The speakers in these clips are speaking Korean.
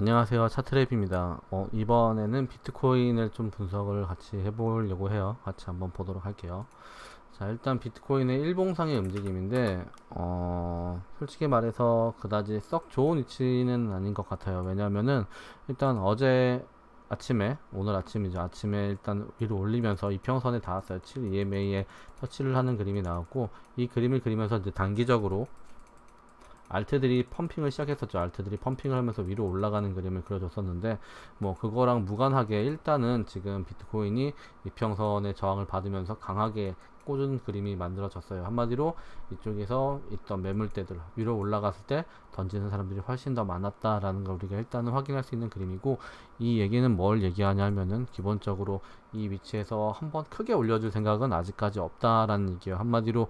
안녕하세요. 차트랩입니다. 어, 이번에는 비트코인을 좀 분석을 같이 해보려고 해요. 같이 한번 보도록 할게요. 자, 일단 비트코인의 일봉상의 움직임인데, 어, 솔직히 말해서 그다지 썩 좋은 위치는 아닌 것 같아요. 왜냐면은, 일단 어제 아침에, 오늘 아침이죠. 아침에 일단 위로 올리면서 이평선에 닿았어요. 7 EMA에 터치를 하는 그림이 나왔고, 이 그림을 그리면서 이제 단기적으로 알트들이 펌핑을 시작했었죠. 알트들이 펌핑을 하면서 위로 올라가는 그림을 그려줬었는데 뭐 그거랑 무관하게 일단은 지금 비트코인이 이평선의 저항을 받으면서 강하게 꽂은 그림이 만들어졌어요. 한마디로 이쪽에서 있던 매물대들 위로 올라갔을 때 던지는 사람들이 훨씬 더 많았다라는 걸 우리가 일단은 확인할 수 있는 그림이고 이 얘기는 뭘 얘기하냐면은 기본적으로 이 위치에서 한번 크게 올려줄 생각은 아직까지 없다라는 얘기예요. 한마디로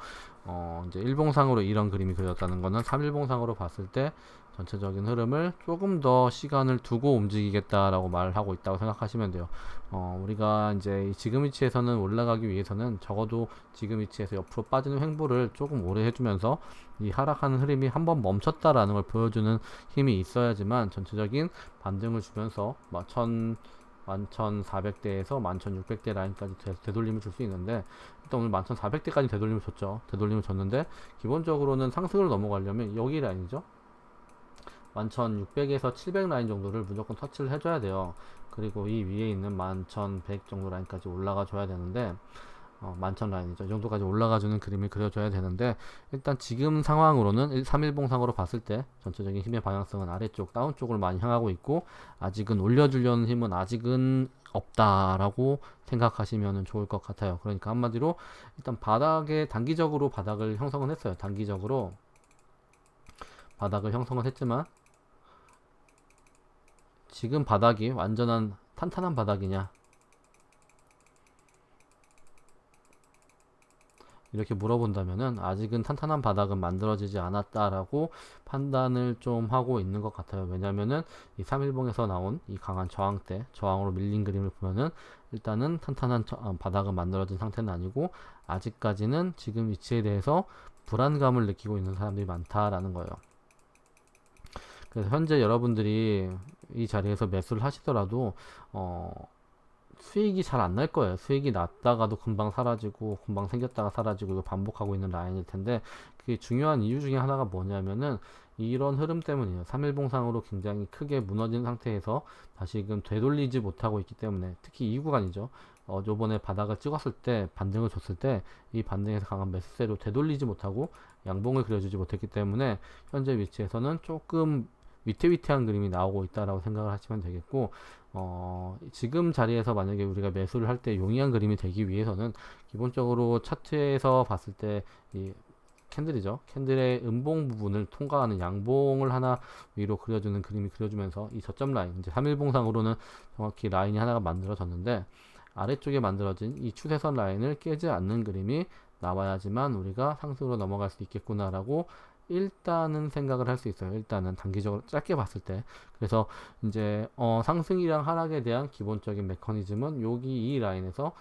어 이제 일봉상으로 이런 그림이 그려졌다는 거는 3일봉상으로 봤을 때 전체적인 흐름을 조금 더 시간을 두고 움직이겠다라고 말하고 있다고 생각하시면 돼요. 어, 우리가 이제 지금 위치에서는 올라가기 위해서는 적어도 지금 위치에서 옆으로 빠지는 횡보를 조금 오래 해주면서 이 하락하는 흐름이 한번 멈췄다라는 걸 보여주는 힘이 있어야지만 전체적인 반등을 주면서 막 천, 11,400대에서 11,600대 라인까지 되, 돌림을 줄 수 있는데 일단 오늘 11,400대까지 되돌림을 줬죠. 되돌림을 줬는데 기본적으로는 상승을 넘어가려면 여기 라인이죠. 11,600에서 700 라인 정도를 무조건 터치를 해줘야 돼요. 그리고 이 위에 있는 11,100 정도 라인까지 올라가 줘야 되는데 어, 11,000 라인이죠. 이 정도까지 올라가주는 그림을 그려줘야 되는데 일단 지금 상황으로는 3일봉상으로 봤을 때 전체적인 힘의 방향성은 아래쪽, 다운 쪽으로 많이 향하고 있고 아직은 올려주려는 힘은 아직은 없다라고 생각하시면 좋을 것 같아요. 그러니까 한마디로 일단 바닥에 단기적으로 바닥을 형성은 했어요. 단기적으로 바닥을 형성을 했지만 지금 바닥이 완전한 탄탄한 바닥이냐 이렇게 물어본다면은 아직은 탄탄한 바닥은 만들어지지 않았다라고 판단을 좀 하고 있는 것 같아요. 왜냐면은 이 3일봉에서 나온 이 강한 저항대, 저항으로 밀린 그림을 보면은 일단은 탄탄한 저, 아, 바닥은 만들어진 상태는 아니고 아직까지는 지금 위치에 대해서 불안감을 느끼고 있는 사람들이 많다라는 거예요. 그래서 현재 여러분들이 이 자리에서 매수를 하시더라도 어 수익이 잘 안 날 거예요. 수익이 났다가도 금방 사라지고 금방 생겼다가 사라지고 이거 반복하고 있는 라인일 텐데 그게 중요한 이유 중에 하나가 뭐냐면은 이런 흐름 때문이에요. 3일 봉상으로 굉장히 크게 무너진 상태에서 다시금 되돌리지 못하고 있기 때문에 특히 이 구간이죠. 어, 요번에 바닥을 찍었을 때 반등을 줬을 때 이 반등에서 강한 매수세로 되돌리지 못하고 양봉을 그려주지 못했기 때문에 현재 위치에서는 조금 위태위태한 그림이 나오고 있다라고 생각을 하시면 되겠고 어, 지금 자리에서 만약에 우리가 매수를 할 때 용이한 그림이 되기 위해서는 기본적으로 차트에서 봤을 때 이 캔들이죠. 캔들의 음봉 부분을 통과하는 양봉을 하나 위로 그려주는 그림이 그려주면서 이 저점 라인, 이제 3일봉상으로는 정확히 라인이 하나가 만들어졌는데 아래쪽에 만들어진 이 추세선 라인을 깨지 않는 그림이 나와야지만 우리가 상승으로 넘어갈 수 있겠구나라고 일단은 생각을 할 수 있어요. 일단은 단기적으로 짧게 봤을 때. 그래서 이제 어, 상승이랑 하락에 대한 기본적인 메커니즘은 여기 이 라인에서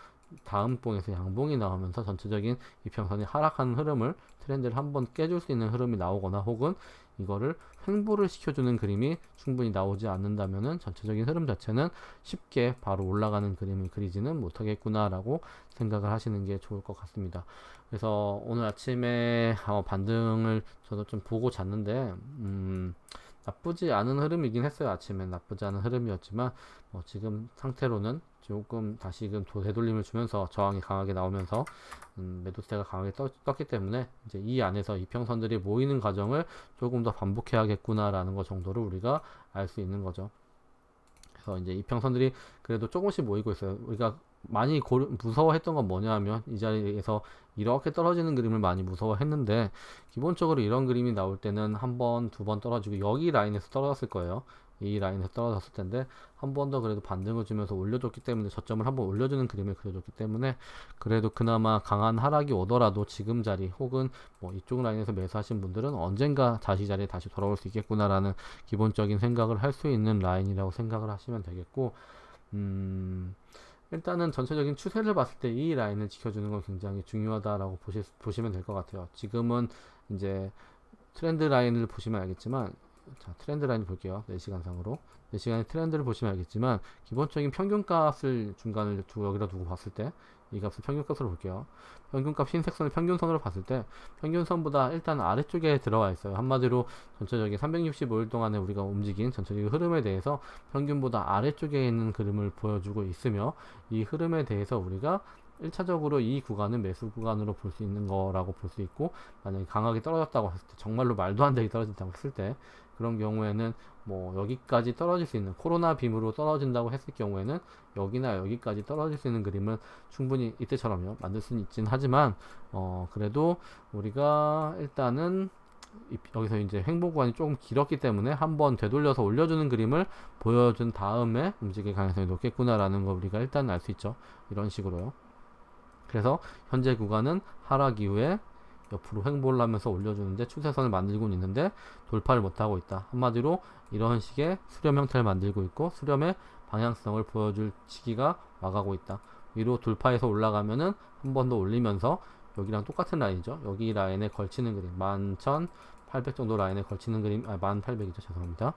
다음 봉에서 양봉이 나오면서 전체적인 이평선이 하락하는 흐름을 트렌드를 한번 깨줄 수 있는 흐름이 나오거나 혹은 이거를 횡보를 시켜주는 그림이 충분히 나오지 않는다면은 전체적인 흐름 자체는 쉽게 바로 올라가는 그림을 그리지는 못하겠구나라고 생각을 하시는 게 좋을 것 같습니다. 그래서 오늘 아침에 어, 반등을 저도 좀 보고 잤는데 음, 나쁘지 않은 흐름이긴 했어요. 아침에 나쁘지 않은 흐름이었지만 뭐 지금 상태로는 조금 다시금 되돌림을 주면서 저항이 강하게 나오면서 음, 매도세가 강하게 떴, 기 때문에 이제 이 안에서 이평선들이 모이는 과정을 조금 더 반복해야겠구나라는 것 정도를 우리가 알 수 있는 거죠. 그래서 이제 이평선들이 그래도 조금씩 모이고 있어요. 우리가 많이 고려, 무서워했던 건 뭐냐면 이 자리에서 이렇게 떨어지는 그림을 많이 무서워했는데 기본적으로 이런 그림이 나올 때는 한 번, 두 번 떨어지고 여기 라인에서 떨어졌을 거예요. 이 라인에서 떨어졌을 텐데 한 번 더 그래도 반등을 주면서 올려줬기 때문에 저점을 한 번 올려주는 그림을 그려줬기 때문에 그래도 그나마 강한 하락이 오더라도 지금 자리 혹은 뭐 이쪽 라인에서 매수하신 분들은 언젠가 다시 자리에 다시 돌아올 수 있겠구나라는 기본적인 생각을 할 수 있는 라인이라고 생각을 하시면 되겠고 음 일단은 전체적인 추세를 봤을 때 이 라인을 지켜주는 건 굉장히 중요하다라고 보시, 보시면 될 것 같아요. 지금은 이제 트렌드 라인을 보시면 알겠지만 자, 트렌드 라인 볼게요. 4시간상으로. 4시간의 트렌드를 보시면 알겠지만, 기본적인 평균값을 중간을 두, 여기다 두고 봤을 때, 이 값을 평균값으로 볼게요. 평균값 흰색선을 평균선으로 봤을 때, 평균선보다 일단 아래쪽에 들어와 있어요. 한마디로 전체적인 365일 동안에 우리가 움직인 전체적인 흐름에 대해서 평균보다 아래쪽에 있는 그림을 보여주고 있으며, 이 흐름에 대해서 우리가 1차적으로 이 구간은 매수 구간으로 볼 수 있는 거라고 볼 수 있고 만약에 강하게 떨어졌다고 했을 때 정말로 말도 안 되게 떨어진다고 했을 때 그런 경우에는 뭐 여기까지 떨어질 수 있는 코로나 빔으로 떨어진다고 했을 경우에는 여기나 여기까지 떨어질 수 있는 그림을 충분히 이때처럼요 만들 수는 있긴 하지만 어 그래도 우리가 일단은 이- 여기서 이제 횡보 구간이 조금 길었기 때문에 한번 되돌려서 올려주는 그림을 보여준 다음에 움직일 가능성이 높겠구나라는 거 우리가 일단 알 수 있죠. 이런 식으로요 그래서 현재 구간은 하락 이후에 옆으로 횡보를 하면서 올려주는데 추세선을 만들고 있는데 돌파를 못하고 있다. 한마디로 이런 식의 수렴 형태를 만들고 있고 수렴의 방향성을 보여줄 시기가 와가고 있다. 위로 돌파해서 올라가면은 한 번 더 올리면서 여기랑 똑같은 라인이죠. 여기 라인에 걸치는 그림 11,800 정도 라인에 걸치는 그림 아 1,800이죠. 죄송합니다.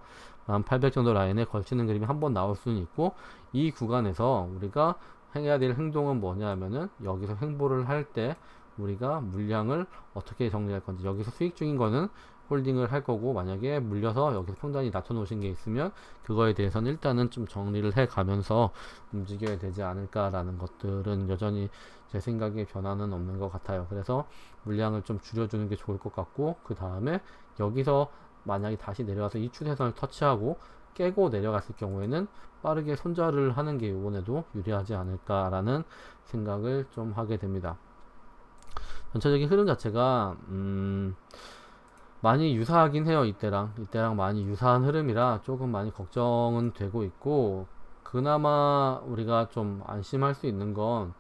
1,800 정도 라인에 걸치는 그림이 한 번 나올 수는 있고 이 구간에서 우리가 해야 될 행동은 뭐냐 하면은 여기서 횡보를 할 때 우리가 물량을 어떻게 정리할 건지 여기서 수익 중인 거는 홀딩을 할 거고 만약에 물려서 여기서 평단이 낮춰 놓으신 게 있으면 그거에 대해서는 일단은 좀 정리를 해 가면서 움직여야 되지 않을까라는 것들은 여전히 제 생각에 변화는 없는 것 같아요. 그래서 물량을 좀 줄여주는 게 좋을 것 같고 그 다음에 여기서 만약에 다시 내려와서 이 추세선을 터치하고 깨고 내려갔을 경우에는 빠르게 손절을 하는 게 이번에도 유리하지 않을까라는 생각을 좀 하게 됩니다. 전체적인 흐름 자체가 음, 많이 유사하긴 해요. 이때랑 이때랑 많이 유사한 흐름이라 조금 많이 걱정은 되고 있고 그나마 우리가 좀 안심할 수 있는 건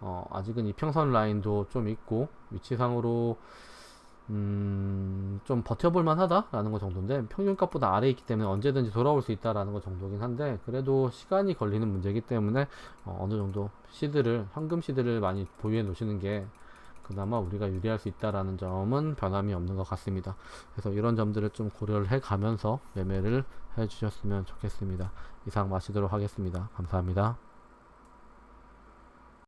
어, 아직은 이평선 라인도 좀 있고 위치상으로 음, 좀 버텨볼 만 하다라는 것 정도인데 평균값보다 아래에 있기 때문에 언제든지 돌아올 수 있다라는 것 정도긴 한데 그래도 시간이 걸리는 문제이기 때문에 어, 어느 정도 시드를 현금 시드를 많이 보유해 놓으시는 게 그나마 우리가 유리할 수 있다라는 점은 변함이 없는 것 같습니다. 그래서 이런 점들을 좀 고려를 해 가면서 매매를 해 주셨으면 좋겠습니다. 이상 마치도록 하겠습니다. 감사합니다.